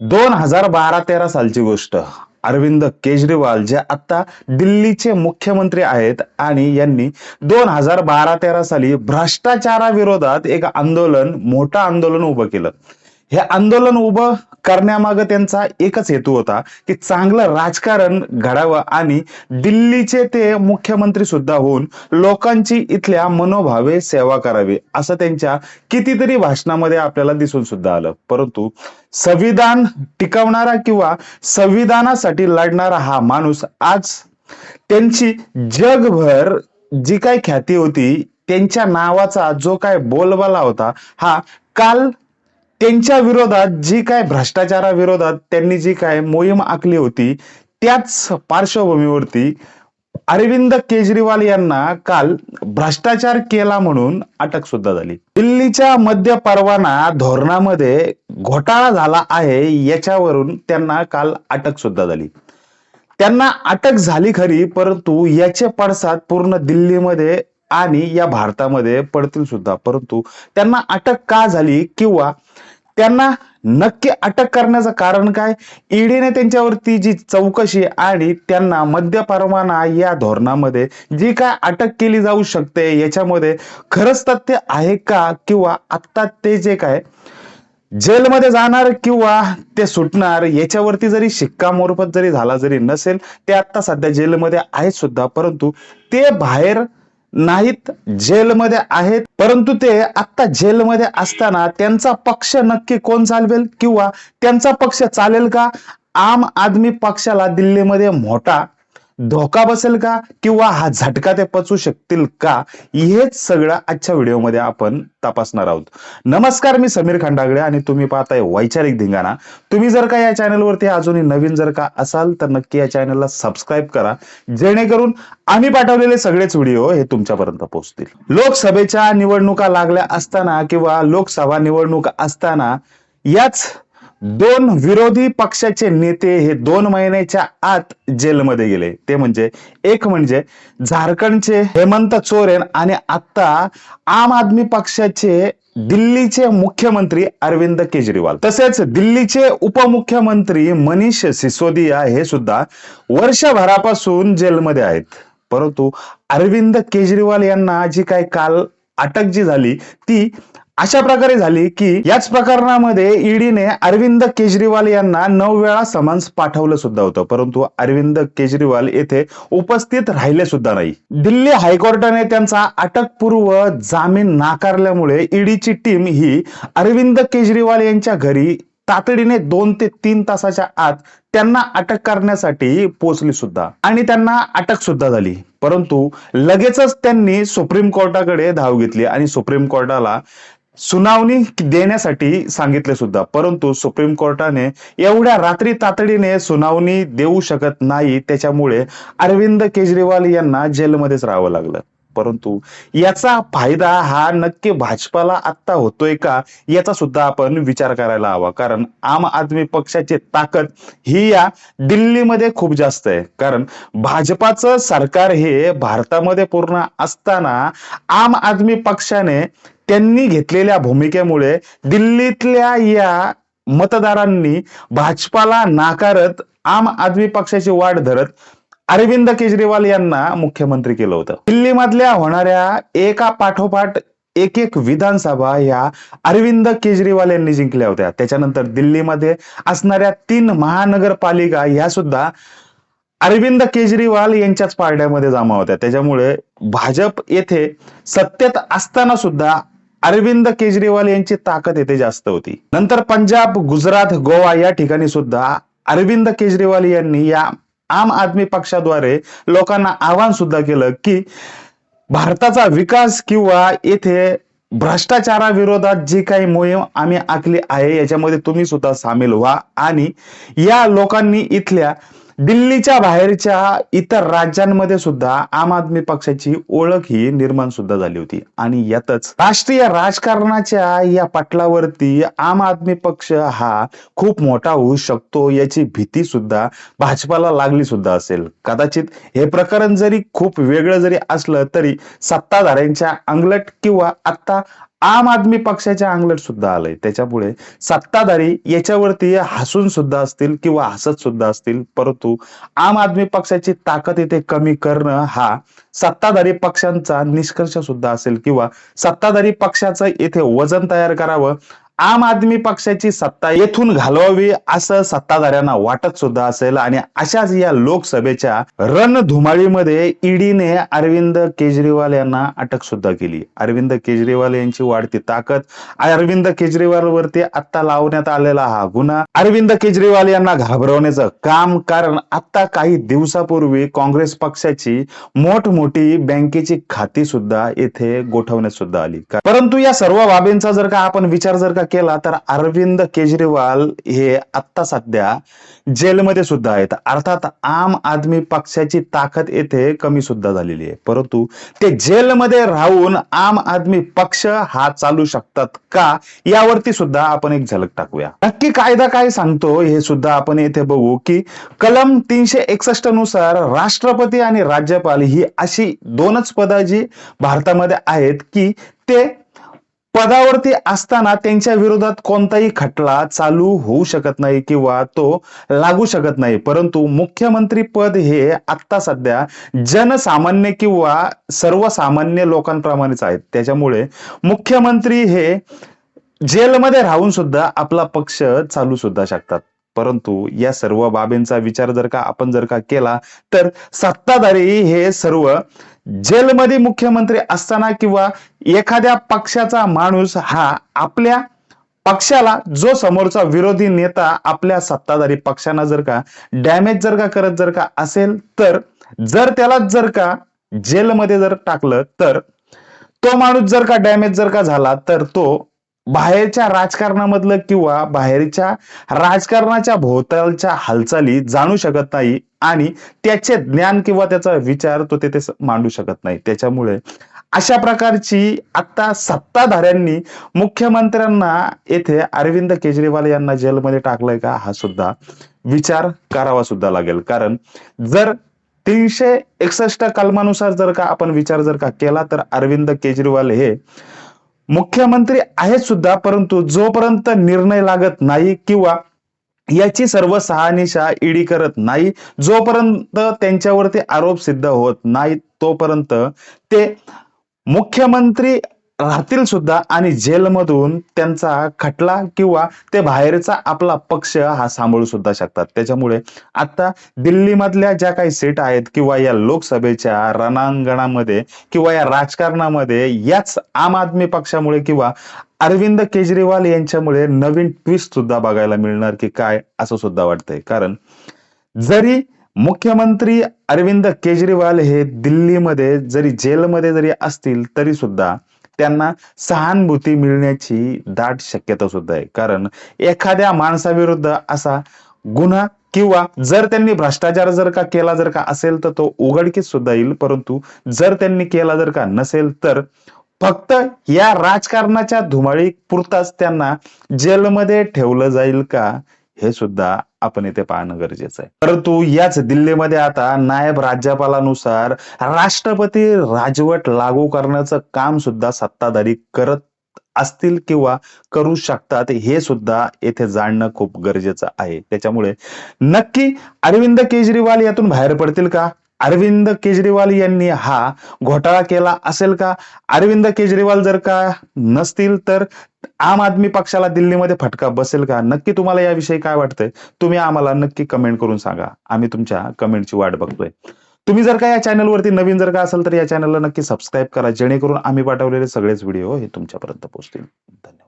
दोन हजार बारा तेरा सालची गोष्ट. अरविंद केजरीवाल जे आता दिल्लीचे मुख्यमंत्री आहेत आणि यांनी दोन हजार बारा तेरा साली भ्रष्टाचाराविरोधात एक आंदोलन मोठं आंदोलन उभं केलं. हे आंदोलन उभं करण्यामागे त्यांचा एकच हेतू होता की चांगलं राजकारण घडावं आणि दिल्लीचे ते मुख्यमंत्री सुद्धा होऊन लोकांची इथल्या मनोभावे सेवा करावी असं त्यांच्या कितीतरी भाषणामध्ये आपल्याला दिसून सुद्धा आलं. परंतु संविधान टिकवणारा किंवा संविधानासाठी लढणारा हा माणूस आज त्यांची जगभर जी काय ख्याती होती त्यांच्या नावाचा जो काय बोलबाला होता हा काल त्यांच्या विरोधात जी काय भ्रष्टाचाराविरोधात त्यांनी जी काय मोहीम आखली होती त्याच पार्श्वभूमीवरती अरविंद केजरीवाल यांना काल भ्रष्टाचार केला म्हणून अटक सुद्धा झाली. दिल्लीच्या मध्य परवाना धोरणामध्ये घोटाळा झाला आहे याच्यावरून त्यांना काल अटक सुद्धा झाली. त्यांना अटक झाली खरी परंतु याचे पडसाद पूर्ण दिल्लीमध्ये आणि या भारतामध्ये पडतील सुद्धा. परंतु त्यांना अटक का झाली किंवा त्यांना नक्की अटक करण्याचं कारण काय? ईडीने त्यांच्यावरती जी चौकशी आणि त्यांना मद्य परवाना या धोरणामध्ये जी काय अटक केली जाऊ शकते याच्यामध्ये खरंच तथ्य आहे का? किंवा आत्ता ते जे काय जेलमध्ये जाणार किंवा ते सुटणार याच्यावरती जरी शिक्कामोर्फत जरी झाला जरी नसेल ते आता सध्या जेलमध्ये आहेत सुद्धा परंतु ते बाहेर नाहीत जेलमध्ये आहेत परंतु ते आता जेलमध्ये असताना त्यांचा पक्ष नक्की कोण चालवेल किंवा त्यांचा पक्ष चालेल का? आम आदमी पक्षाला दिल्लीमध्ये मोठा धोका बसेल का किंवा हा झटका ते पचू शकतील का हेच सगळं आजच्या व्हिडिओमध्ये आपण तपासणार आहोत. नमस्कार मी समीर खंडागळे आणि तुम्ही पाहताय वैचारिक धिंगाणा. तुम्ही जर का या चॅनलवरती अजूनही नवीन जर का असाल तर नक्की या चॅनलला सबस्क्राईब करा जेणेकरून आम्ही पाठवलेले सगळेच व्हिडिओ हे तुमच्यापर्यंत पोहोचतील. लोकसभेच्या निवडणुका लागल्या असताना किंवा लोकसभा निवडणूक असताना याच दोन विरोधी पक्षाचे नेते हे दोन महिन्याच्या आत जेलमध्ये गेले. ते म्हणजे एक म्हणजे झारखंडचे हेमंत सोरेन आणि आता आम आदमी पक्षाचे दिल्लीचे मुख्यमंत्री अरविंद केजरीवाल. तसेच दिल्लीचे उपमुख्यमंत्री मनीष सिसोदिया हे सुद्धा वर्षभरापासून जेलमध्ये आहेत. परंतु अरविंद केजरीवाल यांना जी काय काल अटक जी झाली ती अशा प्रकारे झाली की याच प्रकरणामध्ये ईडीने अरविंद केजरीवाल यांना नऊ वेळा समन्स पाठवलं सुद्धा होतं. परंतु अरविंद केजरीवाल येथे उपस्थित राहिले सुद्धा नाही. दिल्ली हायकोर्टाने त्यांचा अटकपूर्व जामीन नाकारल्यामुळे ईडीची टीम ही अरविंद केजरीवाल यांच्या घरी तातडीने दोन ते तीन तासाच्या आत त्यांना अटक करण्यासाठी पोहोचली सुद्धा. आणि त्यांना अटक सुद्धा झाली. परंतु लगेचच त्यांनी सुप्रीम कोर्टाकडे धाव घेतली आणि सुप्रीम कोर्टाला सुनावणी देण्यासाठी सांगितले सुद्धा. परंतु सुप्रीम कोर्टाने एवढ्या रात्री तातडीने सुनावणी देऊ शकत नाही. त्याच्यामुळे अरविंद केजरीवाल यांना जेलमध्येच राहावं लागलं. परंतु याचा फायदा हा नक्की भाजपाला आत्ता होतोय का याचा सुद्धा आपण विचार करायला हवा. कारण आम आदमी पक्षाची ताकद ही या दिल्लीमध्ये खूप जास्त आहे. कारण भाजपाचं सरकार हे भारतामध्ये पूर्ण असताना आम आदमी पक्षाने त्यांनी घेतलेल्या भूमिकेमुळे दिल्लीतल्या या मतदारांनी भाजपाला नाकारत आम आदमी पक्षाची वाट धरत अरविंद केजरीवाल यांना मुख्यमंत्री केलं होतं. दिल्लीमधल्या होणाऱ्या एका पाठोपाठ एक एक विधानसभा या अरविंद केजरीवाल यांनी जिंकल्या होत्या. त्याच्यानंतर दिल्लीमध्ये असणाऱ्या तीन महानगरपालिका ह्या सुद्धा अरविंद केजरीवाल यांच्याच पारड्यामध्ये जमा होत्या. त्याच्यामुळे भाजप येथे सत्तेत असताना सुद्धा अरविंद केजरीवाल यांची ताकद येथे जास्त होती. नंतर पंजाब गुजरात गोवा या ठिकाणी सुद्धा अरविंद केजरीवाल यांनी या आम आदमी पक्षाद्वारे लोकांना आवाहन सुद्धा केलं की भारताचा विकास किंवा येथे भ्रष्टाचाराविरोधात जी काही मोहीम आम्ही आखली आहे याच्यामध्ये तुम्ही सुद्धा सामील व्हा. आणि या लोकांनी इथल्या दिल्लीच्या बाहेरच्या इतर राज्यांमध्ये सुद्धा आम आदमी पक्षाची ओळख ही निर्माण सुद्धा झाली होती. आणि यातच राष्ट्रीय राजकारणाच्या या पटलावरती आम आदमी पक्ष हा खूप मोठा होऊ शकतो याची भीती सुद्धा भाजपाला लागली सुद्धा असेल. कदाचित हे प्रकरण जरी खूप वेगळं जरी असलं तरी सत्ताधाऱ्यांच्या अंगलट किंवा आता आम आदमी पक्षाच्या अंगलट सुद्धा आलंय. त्याच्यामुळे सत्ताधारी याच्यावरती हसून सुद्धा असतील किंवा हसत सुद्धा असतील. परंतु आम आदमी पक्षाची ताकद इथे कमी करणं हा सत्ताधारी पक्षांचा निष्कर्ष सुद्धा असेल किंवा सत्ताधारी पक्षाचं इथे वजन तयार करावं आम आदमी पक्षाची सत्ता येथून घालवावी असं सत्ताधाऱ्यांना वाटत सुद्धा असेल. आणि अशाच या लोकसभेच्या रणधुमाळीमध्ये ईडीने अरविंद केजरीवाल यांना अटक सुद्धा केली. अरविंद केजरीवाल यांची वाढती ताकद अरविंद केजरीवाल वरती आता लावण्यात आलेला हा गुन्हा अरविंद केजरीवाल यांना घाबरवण्याचं काम कारण आता काही दिवसापूर्वी काँग्रेस पक्षाची मोठमोठी बँकेची खाती सुद्धा येथे गोठवण्यात सुद्धा आली. परंतु या सर्व बाबींचा जर का आपण विचार जर का केला तर अरविंद केजरीवाल हे आता सध्या जेलमध्ये सुद्धा आहेत. अर्थात आम आदमी पक्षाची ताकद येथे कमी सुद्धा झालेली आहे. परंतु ते जेलमध्ये राहून आम आदमी पक्ष हा चालू शकतात का यावरती सुद्धा आपण एक झलक टाकूया. नक्की कायदा काय सांगतो हे सुद्धा आपण येथे बघू की कलम तीनशे एकसष्टनुसार राष्ट्रपती आणि राज्यपाल ही अशी दोनच पदं जी भारतामध्ये आहेत की ते पदावरती असताना त्यांच्या विरोधात कोणताही खटला चालू होऊ शकत नाही किंवा तो लागू शकत नाही. परंतु मुख्यमंत्री पद हे आत्ता सध्या जनसामान्य किंवा सर्वसामान्य लोकांप्रमाणेच आहेत. त्याच्यामुळे मुख्यमंत्री हे जेलमध्ये राहून सुद्धा आपला पक्ष चालू सुद्धा शकतात. परंतु या सर्व बाबींचा विचार जर का आपण जर का केला तर सत्ताधारी हे सर्व जेलमध्ये मुख्यमंत्री असताना किंवा एखाद्या पक्षाचा माणूस हा आपल्या पक्षाला जो समोरचा विरोधी नेता आपल्या सत्ताधारी पक्षांना जर का डॅमेज जर का करत जर का असेल तर जर त्याला जर का जेलमध्ये जर टाकलं तर तो माणूस जर का डॅमेज जर का झाला तर तो बाहेरच्या राजकारणामधलं किंवा बाहेरच्या राजकारणाच्या भोवतालच्या हालचाली जाणू शकत नाही आणि त्याचे ज्ञान किंवा त्याचा विचार तो तिथे मांडू शकत नाही. त्याच्यामुळे अशा प्रकारची आता सत्ताधाऱ्यांनी मुख्यमंत्र्यांना येथे अरविंद केजरीवाल यांना जेलमध्ये टाकलंय का? हा सुद्धा विचार करावा सुद्धा लागेल. कारण जर तीनशे एकसष्ट कलमानुसार जर का आपण विचार जर का केला तर अरविंद केजरीवाल हे मुख्यमंत्री आहेत सुद्धा परंतु जोपर्यंत निर्णय लागत नाही किंवा याची सर्व सहानिशा ईडी करत नाही जोपर्यंत त्यांच्यावरती आरोप सिद्ध होत नाही तोपर्यंत ते मुख्यमंत्री राहतील सुद्धा आणि जेलमधून त्यांचा खटला किंवा ते बाहेरचा आपला पक्ष हा सांभाळू सुद्धा शकतात. त्याच्यामुळे आता दिल्लीमधल्या ज्या काही सीट आहेत किंवा या लोकसभेच्या रणांगणामध्ये किंवा या राजकारणामध्ये याच आम आदमी पक्षामुळे किंवा अरविंद केजरीवाल यांच्यामुळे नवीन ट्विस्ट सुद्धा बघायला मिळणार की काय असं सुद्धा वाटतंय. कारण जरी मुख्यमंत्री अरविंद केजरीवाल हे दिल्लीमध्ये जरी जेलमध्ये जरी असतील तरी सुद्धा त्यांना सहानुभूती मिळण्याची दाट शक्यता सुद्धा आहे. कारण एखाद्या माणसाविरुद्ध असा गुन्हा किंवा जर त्यांनी भ्रष्टाचार जर का केला जर का असेल तर तो उघडकीस सुद्धा येईल. परंतु जर त्यांनी केला जर का नसेल तर फक्त या राजकारणाच्या धुमाळी पुरताच त्यांना जेलमध्ये ठेवलं जाईल का? हे सुद्धा आपण इथे पाहणं गरजेचं आहे. परंतु याच दिल्लीमध्ये आता नायब राज्यपालानुसार राष्ट्रपती राजवट लागू करण्याचं काम सुद्धा सत्ताधारी करत असतील किंवा करू शकतात हे सुद्धा येथे जाणणं खूप गरजेचं आहे. त्याच्यामुळे नक्की अरविंद केजरीवाल यातून बाहेर पडतील का? अरविंद केजरीवाल यांनी हा घोटाळा केला असेल का? अरविंद केजरीवाल जर का नसतील तर आम आदमी पक्षाला दिल्लीमध्ये फटका बसेल का? नक्की तुम्हाला याविषयी काय वाटतंय? तुम्ही आम्हाला नक्की कमेंट करून सांगा. आम्ही तुमच्या कमेंटची वाट बघतोय. तुम्ही जर का या चॅनलवरती नवीन जर का असेल तर या चॅनलला नक्की सबस्क्राईब करा. जेणेकरून आम्ही पाठवलेले सगळेच व्हिडिओ हे तुमच्यापर्यंत पोहोचतील. धन्यवाद.